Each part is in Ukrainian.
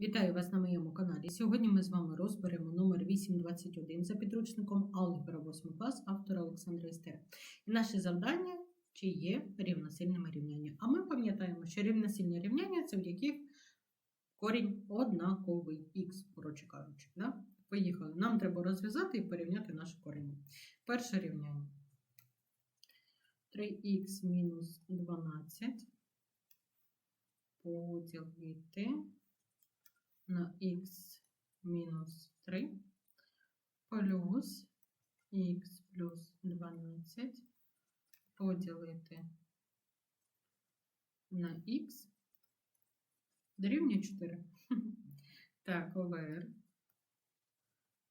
Вітаю вас на моєму каналі. Сьогодні ми з вами розберемо номер 821 за підручником Алгебра 8 клас автора Олександра Істер. І наше завдання чи є рівносильними рівняння. А ми пам'ятаємо, що рівносильні рівняння це в яких корінь однаковий х, коротше кажучи. Да? Поїхали. Нам треба розв'язати і порівняти наші корені. Перше рівняння. 3х мінус 12 поділити на х мінус 3 плюс х плюс 12 поділити на х дорівнює 4. Так, ОВР.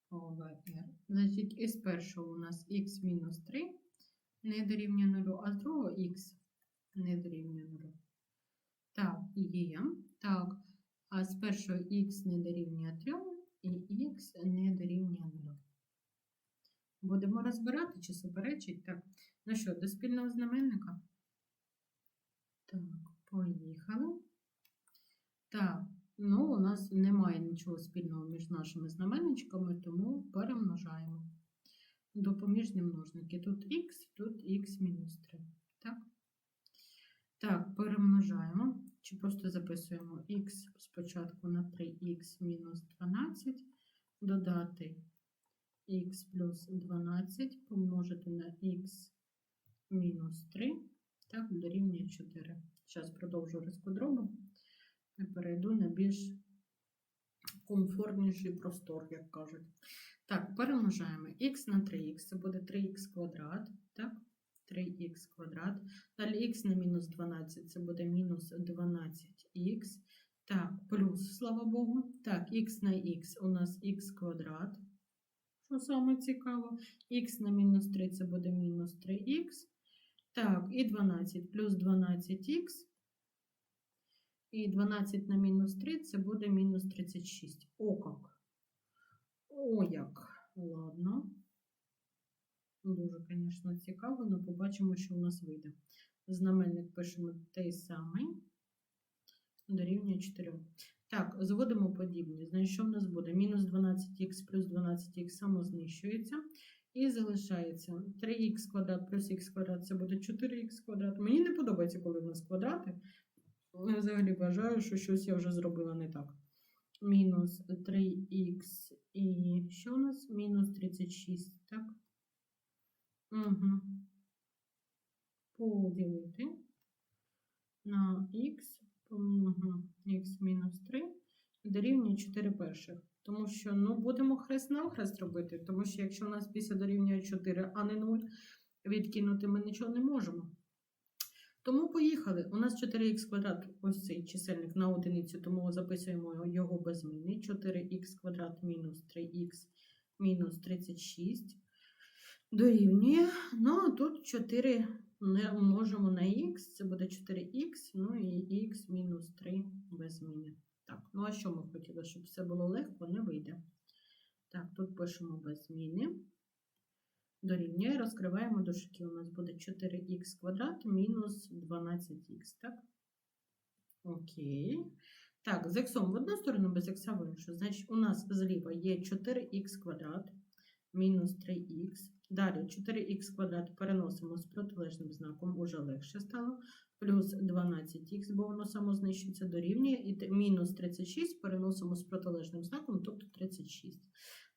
ОВР. Значить, із першого у нас х мінус 3 не дорівнює 0, а з другого х не дорівнює 0. Так, є. Так. А з першого х не дорівнює 3 і х не дорівнює 0. Будемо розбирати чи суперечить. Так, ну що, до спільного знаменника? Так, поїхали. Так, ну у нас немає нічого спільного між нашими знаменничками, тому перемножаємо. Допоміжні множники. Тут х, тут х мінус 3. Так? Так, перемножаємо. Чи просто записуємо х спочатку на 3х мінус 12, додати х плюс 12, помножити на х мінус 3, так, дорівнює 4. Зараз продовжу розподробу і перейду на більш комфортніший простор, як кажуть. Так, перемножаємо х на 3х, це буде 3х квадрат, так? 3х квадрат. Далі х на мінус 12, це буде мінус 12х. Так, плюс, слава Богу. Так, х на х у нас х квадрат. Що саме цікаво? х на мінус 3 це буде мінус 3х. Так, і 12 плюс 12х. І 12 на мінус 3 це буде мінус 36. О, як. О, як. Ладно. Дуже, звісно, цікаво, але побачимо, що у нас вийде. Знаменник пишемо той самий. Дорівнює 4. Так, зводимо подібні. Значить, що в нас буде? Мінус 12х плюс 12х само знищується. І залишається 3х квадрат плюс х квадрат це буде 4х квадрат. Мені не подобається, коли в нас квадрати. Я взагалі вважаю, що щось я вже зробила не так. Мінус 3х і що у нас? Мінус 36, так? Угу. Поділити на х, угу. х мінус 3 дорівнює 4 перших. Тому що ну, будемо хрест навхрест робити, тому що якщо у нас після дорівнює 4, а не 0, відкинути ми нічого не можемо. Тому поїхали. У нас 4х квадрат, ось цей чисельник на одиницю, тому записуємо його без зміни. 4х квадрат мінус 3х мінус 36 дорівнює. Ну, а тут 4 не множимо на х, це буде 4х, ну і х мінус 3 без зміни. Так, ну а що ми хотіли, щоб все було легко, не вийде. Так, тут пишемо без зміни. Дорівнює, розкриваємо дужки. У нас буде 4х квадрат мінус 12х, так? Окей. Так, з х в одну сторону, без х в іншу. Значить, у нас зліва є 4х квадрат мінус 3х. Далі 4х квадрат переносимо з протилежним знаком, уже легше стало. Плюс 12х, бо воно само знищується дорівнює. І мінус 36 переносимо з протилежним знаком, тобто 36.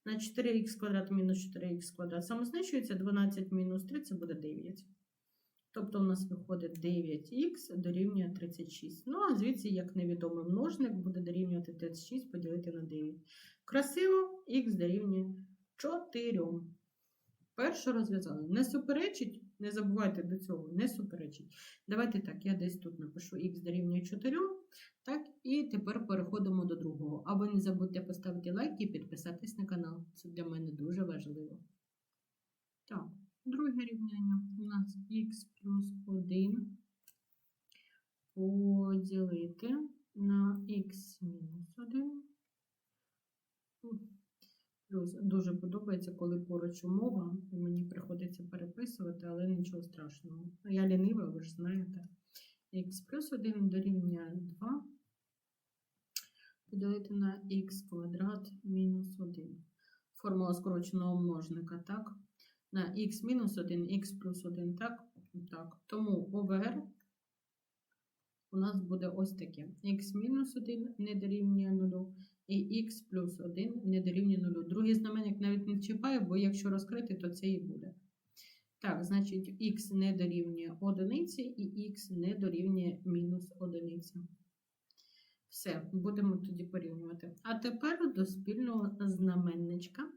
На 4х квадрат мінус 4х квадрат саме знищується, 12 мінус 3 це буде 9. Тобто у нас виходить 9х дорівнює 36. Ну, а звідси, як невідомий множник, буде дорівнювати 36 поділити на 9. Красиво, х дорівнює 4. Перше розв'язали. Не суперечить, не забувайте до цього, не суперечить. Давайте так, я десь тут напишу х дорівнює 4. Так, і тепер переходимо до другого. А ви не забудьте поставити лайк і підписатись на канал. Це для мене дуже важливо. Так, друге рівняння. У нас х плюс 1 поділити на х мінус 1 Плюс дуже подобається, коли поруч умова, і мені приходиться переписувати, але нічого страшного. Я лінива, ви ж знаєте. Х плюс 1 дорівнює 2 поділити на х квадрат мінус 1. Формула скороченого множника, так? На х мінус 1, х плюс 1, так? Так. Тому ОВР у нас буде ось таке. х мінус 1 не дорівнює 0, і х плюс 1 не дорівнює 0. Другий знаменник навіть не чіпаю, бо якщо розкрити, то це і буде. Так, значить, х не дорівнює одиниці і х не дорівнює мінус одиниці. Все, будемо тоді порівнювати. А тепер до спільного знаменничка.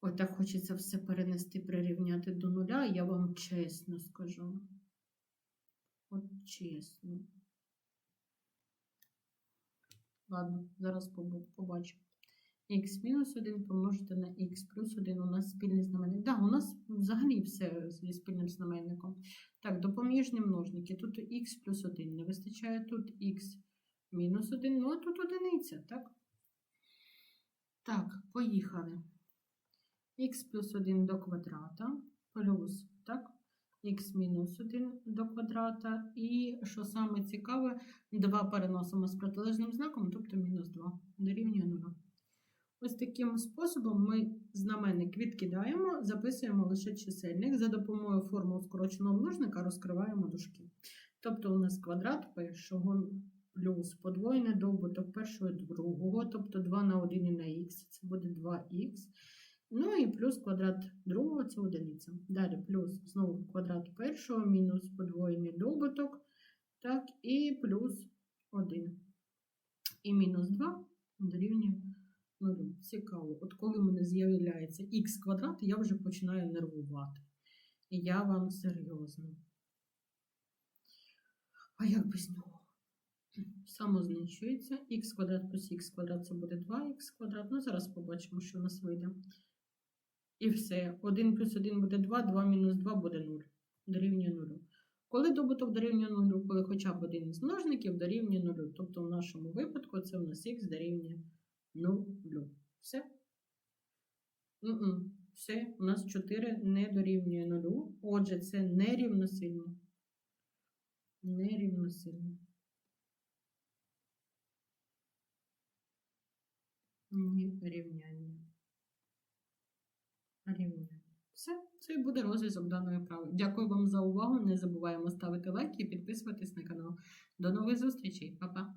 Ой, так хочеться все перенести, прирівняти до нуля, я вам чесно скажу. От чесно. Ладно, зараз побачу. Х мінус 1 помножити на х плюс 1 у нас спільний знаменник. Так, да, у нас взагалі все зі спільним знаменником. Так, допоміжні множники. Тут х плюс 1 не вистачає, тут х мінус 1, ну а тут одиниця, так? Так, поїхали. х плюс 1 до квадрата х-1 до квадрата. І що саме цікаве, 2 переносимо з протилежним знаком, тобто мінус 2 дорівнює 0. Ось таким способом ми знаменник відкидаємо, записуємо лише чисельник. За допомогою формул скороченого множника розкриваємо дужки. Тобто у нас квадрат першого плюс подвоєний довбуток першого другого, тобто 2 на 1 і на х, це буде 2х. Ну і плюс квадрат другого це одиниця. Далі плюс знову квадрат першого, мінус подвоєний добуток, так, і плюс 1. І мінус 2 дорівнює 0. Цікаво. От коли в мене з'являється х квадрат, я вже починаю нервувати. І я вам серйозно. А як без нього? Самознищується х квадрат плюс х квадрат це буде 2х квадрат. Ну, зараз побачимо, що у нас вийде. І все. 1 плюс 1 буде 2, 2 мінус 2 буде 0. Дорівнює 0. Коли добуток дорівнює 0, коли хоча б один із множників дорівнює 0. Тобто в нашому випадку це у нас х дорівнює 0. Все? М-м. Все, у нас 4 не дорівнює 0. Отже, це нерівносильно. Нерівносильно. Ні. Рівняння. Все, це і буде розв'язок даної вправи. Дякую вам за увагу. Не забуваємо ставити лайки і підписуватись на канал. До нових зустрічей, Па-па!